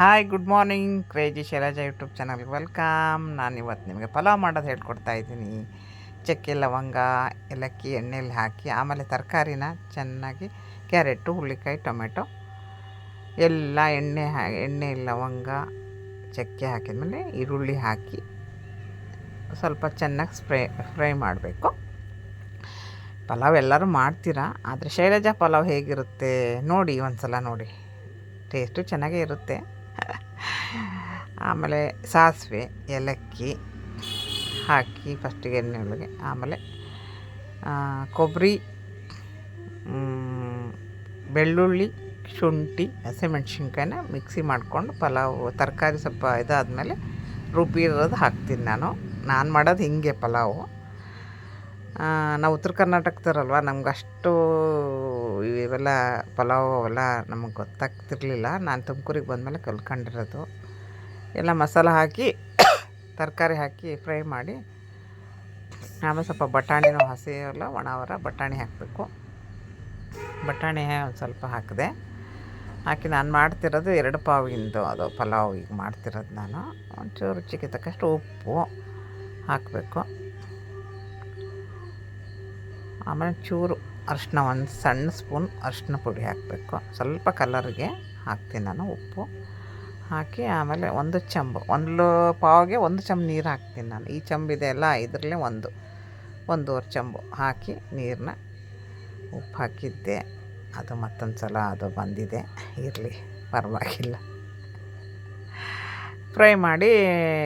Hi, good morning. Crazy Shailaja YouTube channel, welcome. ನಾನು ಇವತ್ತು ನಿಮಗೆ ಪಲಾವ್ ಮಾಡೋದು ಹೇಳ್ಕೊಡ್ತಾ ಇದ್ದೀನಿ. ಚಕ್ಕೆ, ಲವಂಗ, ಏಲಕ್ಕಿ ಎಣ್ಣೆಯಲ್ಲಿ ಹಾಕಿ, ಆಮೇಲೆ ತರಕಾರಿನ ಚೆನ್ನಾಗಿ ಕ್ಯಾರೆಟು ಹುಳ್ಳಿಕಾಯಿ ಟೊಮೆಟೊ, ಎಲ್ಲ ಎಣ್ಣೆ ಹಾ, ಎಣ್ಣೆ, ಲವಂಗ, ಚಕ್ಕೆ ಹಾಕಿದ್ಮೇಲೆ ಈರುಳ್ಳಿ ಹಾಕಿ ಸ್ವಲ್ಪ ಚೆನ್ನಾಗಿ ಸ್ಪ್ರೇ, ಫ್ರೈ ಮಾಡಬೇಕು. ಪಲಾವ್ ಎಲ್ಲರೂ ಮಾಡ್ತೀರಾ? ಆದರೆ ಶೈಲಜಾ ಪಲಾವ್ ಹೇಗಿರುತ್ತೆ? ನೋಡಿ ಒಂದು ಸಲ ನೋಡಿ. ಟೇಸ್ಟು ಚೆನ್ನಾಗೇ ಇರುತ್ತೆ. ಆಮೇಲೆ ಸಾಸಿವೆ, ಏಲಕ್ಕಿ ಹಾಕಿ ಫಸ್ಟಿಗೆ ಎಣ್ಣೆ ಒಳಗೆ. ಆಮೇಲೆ ಕೊಬ್ಬರಿ ಬೆಳ್ಳುಳ್ಳಿ, ಶುಂಠಿ, ಹಸಿಮೆಣ್ಸಿನ್ಕಾಯಿನ ಮಿಕ್ಸಿ ಮಾಡಿಕೊಂಡು ಪಲಾವ್, ತರಕಾರಿ ಸ್ವಲ್ಪ ಇದಾದಮೇಲೆ ರುಬ್ಬಿರೋದು ಹಾಕ್ತೀನಿ ನಾನು. ನಾನು ಮಾಡೋದು ಹೀಗೆ ಪಲಾವು. ನಾವು ಉತ್ತರ ಕರ್ನಾಟಕದವ್ರಲ್ವ, ನಮ್ಗೆ ಅಷ್ಟು ಇವೆಲ್ಲ ಪಲಾವ್ ಅವೆಲ್ಲ ನಮಗೆ ಗೊತ್ತಾಗ್ತಿರಲಿಲ್ಲ. ನಾನು ತುಮಕೂರಿಗೆ ಬಂದಮೇಲೆ ಕಲ್ತ್ಕೊಂಡಿರೋದು. ಎಲ್ಲ ಮಸಾಲ ಹಾಕಿ, ತರಕಾರಿ ಹಾಕಿ ಫ್ರೈ ಮಾಡಿ, ಆಮೇಲೆ ಸ್ವಲ್ಪ ಬಟಾಣಿನೂ ಹಸಿ ಎಲ್ಲ ಒಣವರ ಬಟಾಣಿ ಹಾಕಬೇಕು. ಬಟಾಣಿ ಒಂದು ಸ್ವಲ್ಪ ಹಾಕಿದೆ. ಹಾಕಿ ನಾನು ಮಾಡ್ತಿರೋದು ಎರಡು ಪಾವಿಂದು ಅದು ಪಲಾವ್ ಈಗ ಮಾಡ್ತಿರೋದು ನಾನು. ಒಂಚೂರು ರುಚಿಗೆ ತಕ್ಕಷ್ಟು ಉಪ್ಪು ಹಾಕಬೇಕು. ಆಮೇಲೆ ಚೂರು ಅರಿಶಿನ ಒಂದು ಸಣ್ಣ ಸ್ಪೂನ್ ಅರಿಶಿನ ಪುಡಿ ಹಾಕಬೇಕು. ಸ್ವಲ್ಪ ಕಲರ್ಗೆ ಹಾಕ್ತೀನಿ ನಾನು ಉಪ್ಪು. ಹಾಕಿ ಆಮೇಲೆ ಒಂದು ಚಂಬು, ಒಂದು ಪಾವಿಗೆ ಒಂದು ಚಂಬು ನೀರು ಹಾಕ್ತೀನಿ ನಾನು. ಈ ಚಂಬಿದೆ ಅಲ್ಲ, ಇದರಲ್ಲೇ ಒಂದು, ಒಂದೂವರೆ ಚಂಬು ಹಾಕಿ ನೀರನ್ನ ಉಪ್ಪು ಹಾಕಿದ್ದೆ. ಅದು ಮತ್ತೊಂದು ಸಲ ಅದು ಬಂದಿದೆ. ಇರಲಿ, ಪರವಾಗಿಲ್ಲ. ಫ್ರೈ ಮಾಡಿ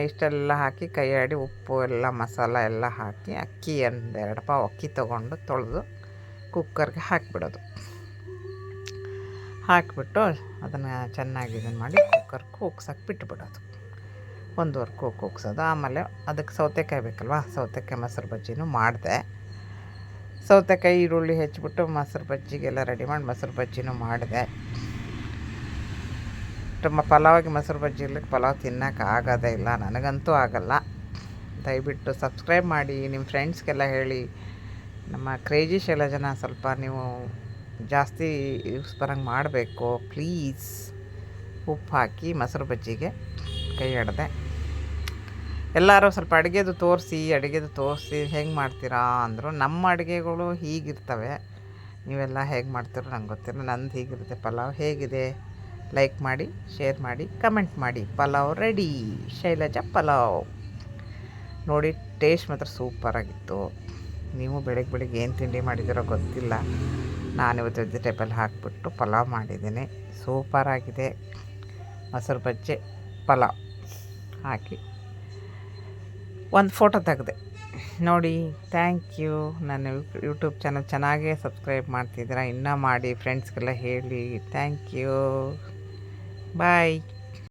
ಇಷ್ಟೆಲ್ಲ ಹಾಕಿ ಕೈ ಆಡಿ ಉಪ್ಪು ಎಲ್ಲ ಮಸಾಲ ಎಲ್ಲ ಹಾಕಿ ಅಕ್ಕಿ ಒಂದೆರಡು ಪಾವು ಅಕ್ಕಿ ತೊಗೊಂಡು ತೊಳೆದು ಕುಕ್ಕರ್ಗೆ ಹಾಕಿಬಿಡೋದು. ಹಾಕಿಬಿಟ್ಟು ಅದನ್ನು ಚೆನ್ನಾಗಿ ಇದನ್ನು ಮಾಡಿ ಕುಕ್ಕರ್ ಕೂಗ್ಸಕ್ಕೆ ಬಿಟ್ಬಿಡೋದು. ಒಂದೂವರೆ ಕೂಗ್ ಕೂಗ್ಸೋದು. ಆಮೇಲೆ ಅದಕ್ಕೆ ಸೌತೆಕಾಯಿ ಬೇಕಲ್ವಾ? ಸೌತೆಕಾಯಿ ಮೊಸರು ಬಜ್ಜಿನೂ ಮಾಡಿದೆ. ಸೌತೆಕಾಯಿ, ಈರುಳ್ಳಿ ಹೆಚ್ಚಿಬಿಟ್ಟು ಮೊಸರು ಬಜ್ಜಿಗೆಲ್ಲ ರೆಡಿ ಮಾಡಿ ಮೊಸರು ಬಜ್ಜಿನೂ ಮಾಡಿದೆ. ತುಂಬ ಪಲಾವಿಗೆ ಮೊಸರು ಬಜ್ಜಿ ಇರ್ಲಿಕ್ಕೆ ಪಲಾವ್ ತಿನ್ನೋಕೆ ಆಗೋದೇ ಇಲ್ಲ. ನನಗಂತೂ ಆಗಲ್ಲ. ದಯವಿಟ್ಟು ಸಬ್ಸ್ಕ್ರೈಬ್ ಮಾಡಿ. ನಿಮ್ಮ ಫ್ರೆಂಡ್ಸ್ಗೆಲ್ಲ ಹೇಳಿ. ನಮ್ಮ ಕ್ರೇಜಿ ಶೈಲಜನ ಸ್ವಲ್ಪ ನೀವು ಜಾಸ್ತಿ ಯೂಸ್ ಬರೋಂಗೆ ಮಾಡಬೇಕು. ಪ್ಲೀಸ್ ಉಪ್ಪು ಹಾಕಿ ಮೊಸರು ಬಜ್ಜಿಗೆ ಕೈ ಹಿಡ್ದೆ ಎಲ್ಲರೂ ಸ್ವಲ್ಪ ಅಡುಗೆದು ತೋರಿಸಿ ಅಡುಗೆದು ತೋರಿಸಿ ಹೆಂಗೆ ಮಾಡ್ತೀರಾ ಅಂದರು ನಮ್ಮ ಅಡುಗೆಗಳು ಹೀಗಿರ್ತವೆ. ನೀವೆಲ್ಲ ಹೇಗೆ ಮಾಡ್ತೀರೋ ನಂಗೆ ಗೊತ್ತಿಲ್ಲ. ನಂದು ಹೀಗಿರುತ್ತೆ. ಪಲಾವ್ ಹೇಗಿದೆ? ಲೈಕ್ ಮಾಡಿ ಶೇರ್ ಮಾಡಿ ಕಮೆಂಟ್ ಮಾಡಿ. ಪಲಾವ್ ರೆಡಿ ಶೈಲಜಾ ಪಲಾವ್. ನೋಡಿ ಟೇಸ್ಟ್ ಮಾತ್ರ ಸೂಪರಾಗಿತ್ತು ನೀವು ಬೆಳಗ್ಗೆ ಬೆಳಗ್ಗೆ ಏನು ತಿಂಡಿ ಮಾಡಿದಿರೋ ಗೊತ್ತಿಲ್ಲ. ನಾನಿವತ್ತು ವೆಜಿಟೇಬಲ್ ಹಾಕಿಬಿಟ್ಟು ಪಲಾವ್ ಮಾಡಿದ್ದೀನಿ. ಸೂಪರಾಗಿದೆ ಮೊಸರು ಬಜ್ಜೆ, ಪಲಾವ್ ಹಾಕಿ. ಒಂದು ಫೋಟೋ ತೆಗೆದೆ. ನೋಡಿ ಥ್ಯಾಂಕ್ ಯು ನನ್ನ ಯೂಟ್ಯೂಬ್ ಚಾನಲ್ ಚೆನ್ನಾಗೇ ಸಬ್ಸ್ಕ್ರೈಬ್ ಮಾಡ್ತಿದ್ದೀರಾ, ಇನ್ನೂ ಮಾಡಿ ಫ್ರೆಂಡ್ಸ್ಗೆಲ್ಲ ಹೇಳಿ. Thank you bye